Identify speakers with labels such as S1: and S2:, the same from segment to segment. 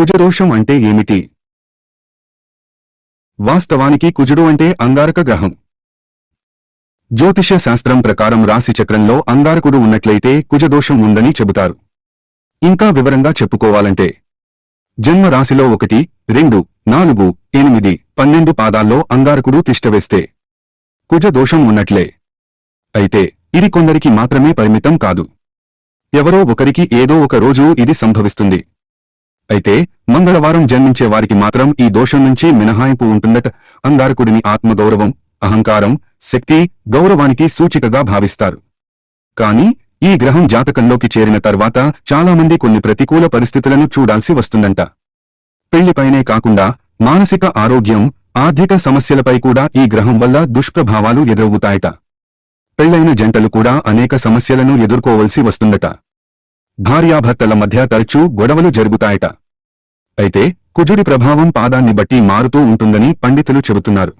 S1: కుజదోషం అంటే ఏమిటి? వాస్తవానికి కుజుడు అంటే అంగారక గ్రహం. జ్యోతిష్య శాస్త్రం ప్రకారం రాశి చక్రంలో అంగారకుడు ఉన్నట్లయితే కుజదోషం ఉందని చెబుతారు. ఇంకా వివరంగా చెప్పుకోవాలంటే జన్మ రాశిలో ఒకటి రెండు నాలుగు ఎనిమిది పన్నెండు పాదాల్లో అంగారకుడు తిష్టవేస్తే కుజదోషం ఉన్నట్లే. అయితే ఇది కొందరికి మాత్రమే పరిమితం కాదు. ఎవరో ఒకరికి ఏదో ఒక రోజు ఇది సంభవిస్తుంది. అయితే మంగళవారం జన్మించే వారికి మాత్రం ఈ దోషం నుంచి మినహాయింపు ఉంటుందట. అంగారకుడిని ఆత్మగౌరవం అహంకారం శక్తి గౌరవానికి సూచికగా భావిస్తారు. కాని ఈ గ్రహం జాతకంలోకి చేరిన తర్వాత చాలామంది కొన్ని ప్రతికూల పరిస్థితులను చూడాల్సి వస్తుందంట. పెళ్ళిపైనే కాకుండా మానసిక ఆరోగ్యం ఆర్థిక సమస్యలపై కూడా ఈ గ్రహం వల్ల దుష్ప్రభావాలు ఎదురవుతాయట. పెళ్ళైన జంటలు కూడా అనేక సమస్యలను ఎదుర్కోవలసి వస్తుందట. భార్యాభర్తల మధ్య తరచూ గొడవలు జరుగుతాయట. అయితే కుజుడి ప్రభావం పాదాన్ని బట్టి మారుతూ ఉంటుందని పండితులు చెబుతున్నారు.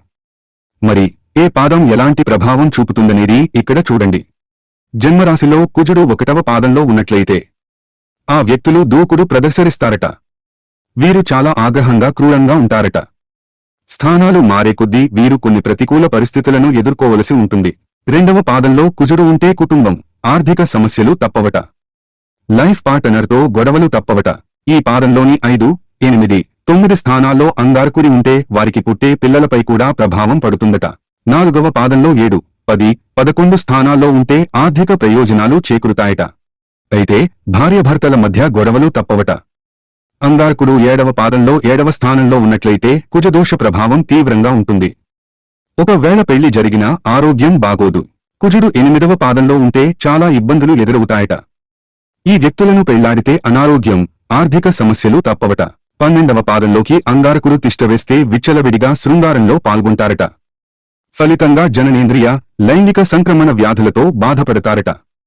S1: మరి ఏ పాదం ఎలాంటి ప్రభావం చూపుతుందనేది ఇక్కడ చూడండి. జన్మరాశిలో కుజుడు ఒకటవ పాదంలో ఉన్నట్లయితే ఆ వ్యక్తులు దూకుడు ప్రదర్శరిస్తారట వీరు చాలా ఆగ్రహంగా క్రూరంగా ఉంటారట. స్థానాలు మారే కొద్దీ వీరు కొన్ని ప్రతికూల పరిస్థితులను ఎదుర్కోవలసి ఉంటుంది. రెండవ పాదంలో కుజుడు ఉంటే కుటుంబం ఆర్థిక సమస్యలు తప్పవట. లైఫ్ పార్ట్నర్తో గొడవలు తప్పవట. ఈ పాదంలోని ఐదు ఎనిమిది. తొమ్మిది స్థానాల్లో అంగారకుడి ఉంటే వారికి పుట్టే పిల్లలపై కూడా ప్రభావం పడుతుందట. నాలుగవ పాదంలో ఏడు పది పదకొండు స్థానాల్లో ఉంటే ఆర్థిక ప్రయోజనాలు చేకూరుతాయట. అయితే భార్యభర్తల మధ్య గొడవలు తప్పవట. అంగారకుడు ఏడవ పాదంలో ఏడవ స్థానంలో ఉన్నట్లయితే కుజదోష ప్రభావం తీవ్రంగా ఉంటుంది. ఒకవేళ పెళ్ళి జరిగినా ఆరోగ్యం బాగోదు. కుజుడు ఎనిమిదవ పాదంలో ఉంటే చాలా ఇబ్బందులు ఎదురవుతాయట. ఈ వ్యక్తులను పెళ్ళాడితే అనారోగ్యం ఆర్థిక సమస్యలు తప్పవట. పన్నెండవ పాదంలోకి అంగారకుడు తిష్టవేస్తే విచ్చలవిడిగా శృంగారంలో పాల్గొంటారట. ఫలితంగా జననేంద్రియ లైంగిక సంక్రమణ వ్యాధులతో బాధపడతారట.